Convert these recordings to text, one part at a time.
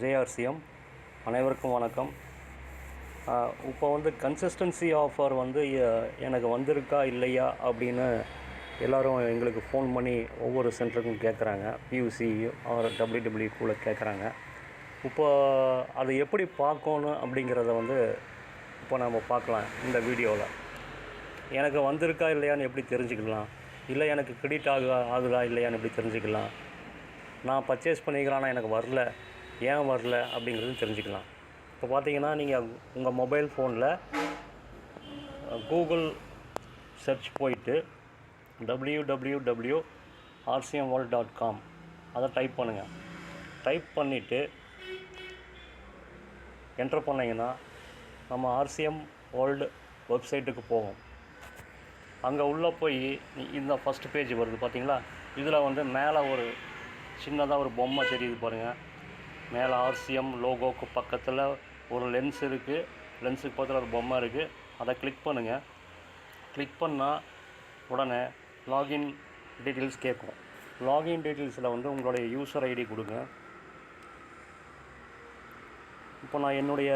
ஜேஆர்சிஎம். அனைவருக்கும் வணக்கம். இப்போ வந்து கன்சிஸ்டன்சி ஆஃபர் வந்து எனக்கு வந்திருக்கா இல்லையா அப்படின்னு எல்லோரும் எங்களுக்கு ஃபோன் பண்ணி ஒவ்வொரு சென்டருக்கும் கேட்குறாங்க பியூசி ஆர் டபிள்யூடபிள்யூ கூட கேட்குறாங்க இப்போ அதை எப்படி பார்க்கணும் அப்படிங்கிறத வந்து இப்போ நம்ம பார்க்கலாம் இந்த வீடியோவில் எனக்கு வந்திருக்கா இல்லையான்னு எப்படி தெரிஞ்சுக்கலாம்? இல்லை எனக்கு கிரெடிட் ஆகு ஆகுதா இல்லையான்னு எப்படி தெரிஞ்சுக்கலாம்? நான் பர்ச்சேஸ் பண்ணிக்கிறேன் ஆனால் எனக்கு வரல. ஏன் வரல அப்படிங்கிறது தெரிஞ்சுக்கலாம். இப்போ பார்த்தீங்கன்னா நீங்கள் உங்கள் மொபைல் ஃபோனில் கூகுள் சர்ச் போயிட்டு W W W RCM world dot com அதை டைப் பண்ணுங்கள் டைப் பண்ணிவிட்டு என்டர் பண்ணிங்கன்னா நம்ம ஆர்சிஎம் வேர்ல்டு வெப்சைட்டுக்கு போவோம் அங்கே உள்ளே போய் இந்த ஃபஸ்ட் பேஜ் வருது பார்த்தீங்களா? இதில் வந்து மேலே ஒரு சின்னதாக ஒரு பொம்மை தெரியுது பாருங்கள் மேலே ஆர்சிஎம் லோகோக்கு பக்கத்தில் ஒரு லென்ஸ் இருக்குது லென்ஸுக்கு பக்கத்தில் ஒரு பொம்மை இருக்குது அதை கிளிக் பண்ணுங்கள் கிளிக் பண்ணால் உடனே லாகின் டீட்டெயில்ஸ் கேட்கும். லாகின் டீட்டெயில்ஸில் வந்து உங்களுடைய யூசர் ஐடி கொடுங்க. இப்போ நான் என்னுடைய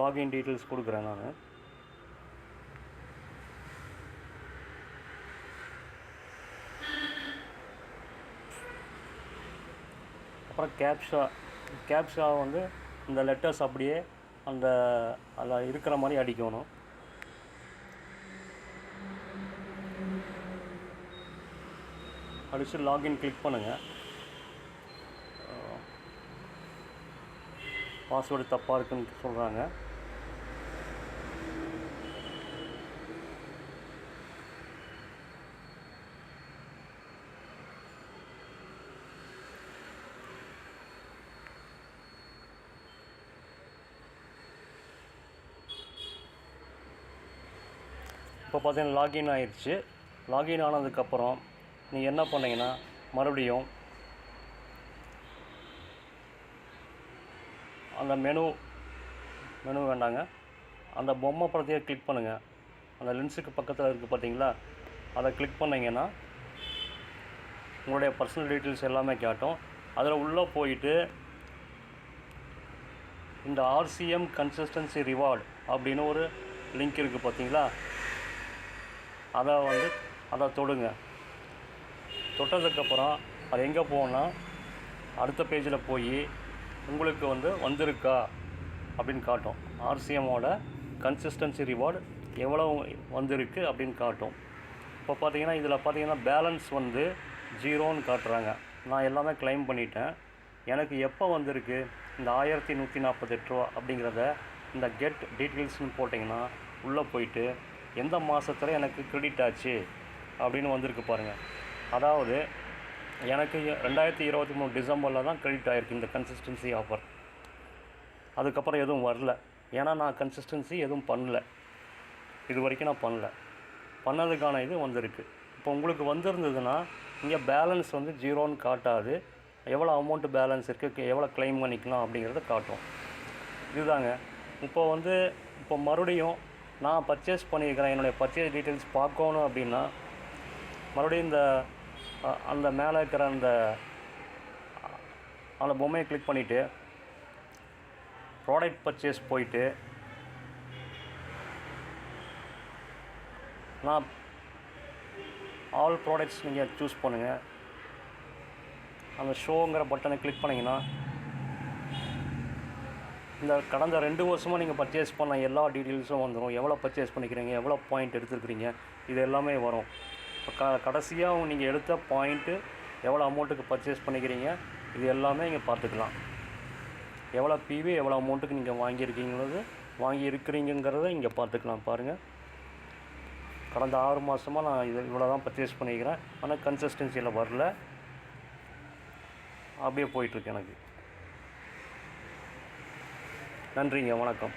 லாகின் டீட்டெயில்ஸ் கொடுக்குறேன் நான். அப்புறம் கேப்ஷா கேப்ஷா வந்து இந்த லெட்டர்ஸ் அப்படியே அந்த அதில் இருக்கிற மாதிரி அடிக்கணும். அடித்து லாகின் கிளிக் பண்ணுங்கள் பாஸ்வேர்டு தப்பாக இருக்குன்னு சொல்கிறாங்க இப்போ பார்த்தீங்கன்னா லாகின் ஆயிடுச்சு. லாகின் ஆனதுக்கப்புறம் நீங்கள் என்ன பண்ணீங்கன்னா மறுபடியும் அந்த மெனு மெனு வேண்டாங்க. அந்த பொம்மை படத்தையே கிளிக் பண்ணுங்கள் அந்த லென்ஸுக்கு பக்கத்தில் இருக்குது பார்த்தீங்களா? அதை கிளிக் பண்ணிங்கன்னா உங்களுடைய பர்சனல் டீட்டெயில்ஸ் எல்லாமே காட்டும். அதில் உள்ளே போயிட்டு இந்த ஆர்சிஎம் கன்சிஸ்டன்சி ரிவார்டு அப்படின்னு ஒரு லிங்க் இருக்குது பார்த்தீங்களா? அதை வந்து அதை தொடுங்க. தொட்டதுக்கப்புறம் அது எங்கே போகணும்னா அடுத்த பேஜில் போய் உங்களுக்கு வந்து வந்திருக்கா? அப்படின்னு காட்டும். ஆர்சிஎம்மோட கன்சிஸ்டன்சி ரிவார்டு எவ்வளோ வந்திருக்கு அப்படின்னு காட்டும். இப்போ பார்த்தீங்கன்னா இதில் பார்த்தீங்கன்னா பேலன்ஸ் வந்து ஜீரோன்னு காட்டுறாங்க. நான் எல்லாமே க்ளைம் பண்ணிட்டேன். எனக்கு எப்போ வந்திருக்கு? இந்த ஆயிரத்தி நூற்றி நாற்பத்தெட்டு ரூபா அப்படிங்கிறத இந்த கெட் டீட்டெயில்ஸ்னு போட்டிங்கன்னா உள்ளே போயிட்டு எந்த மாதத்தில் எனக்கு கிரெடிட் ஆச்சு அப்படின்னு வந்திருக்கு பாருங்கள் அதாவது எனக்கு ரெண்டாயிரத்தி இருபத்தி மூணு டிசம்பரில் தான் கிரெடிட் ஆகிருக்கு இந்த கன்சிஸ்டன்சி ஆஃபர் அதுக்கப்புறம் எதுவும் வரல. ஏன்னா நான் கன்சிஸ்டன்சி எதுவும் பண்ணல. இது வரைக்கும் நான் பண்ணல. பண்ணதுக்கான இது வந்திருக்கு. இப்போ உங்களுக்கு வந்திருந்ததுன்னா இங்கே பேலன்ஸ் வந்து ஜீரோன்னு காட்டாது. எவ்வளோ அமௌண்ட்டு பேலன்ஸ் இருக்குது எவ்வளோ க்ளைம் பண்ணிக்கலாம் அப்படிங்கிறத காட்டும் இதுதாங்க. இப்போ வந்து இப்போ மறுபடியும் நான் பர்ச்சேஸ் பண்ணியிருக்கிறேன். என்னுடைய பர்ச்சேஸ் டீட்டெயில்ஸ் பார்க்கணும் அப்படின்னா மறுபடியும் இந்த அந்த மேலே இருக்கிற அந்த அந்த பொம்மையை கிளிக் பண்ணிவிட்டு ப்ராடக்ட் பர்ச்சேஸ் போயிட்டு நான் ஆல் ப்ராடக்ட்ஸ் நீங்கள் சூஸ் பண்ணுங்கள் அந்த ஷோங்கிற பட்டனை கிளிக் பண்ணிங்கன்னா இந்த கடந்த ரெண்டு வருஷமாக நீங்கள் பர்ச்சேஸ் பண்ண எல்லா டீட்டெயில்ஸும் வந்துடும் எவ்வளோ பர்ச்சேஸ் பண்ணிக்கிறீங்க? எவ்வளோ பாயிண்ட் எடுத்துருக்கிறீங்க? இது எல்லாமே வரும். இப்போ க கடைசியாக நீங்கள் எடுத்த பாயிண்ட்டு எவ்வளோ அமௌண்ட்டுக்கு பர்ச்சேஸ் பண்ணிக்கிறீங்க? இது எல்லாமே நீங்கள் பார்த்துக்கலாம். எவ்வளோ பிவி எவ்வளோ அமௌண்ட்டுக்கு நீங்கள் வாங்கியிருக்கீங்கிறது வாங்கி இருக்கிறீங்கிறத இங்கே பார்த்துக்கலாம் பாருங்கள் கடந்த ஆறு மாதமாக நான் இது இவ்வளோ தான் பர்ச்சேஸ் பண்ணிக்கிறேன். ஆனால் கன்சிஸ்டன்சியில் வரல. அப்படியே போயிட்டுருக்கு எனக்கு. நன்றிங்க வணக்கம்.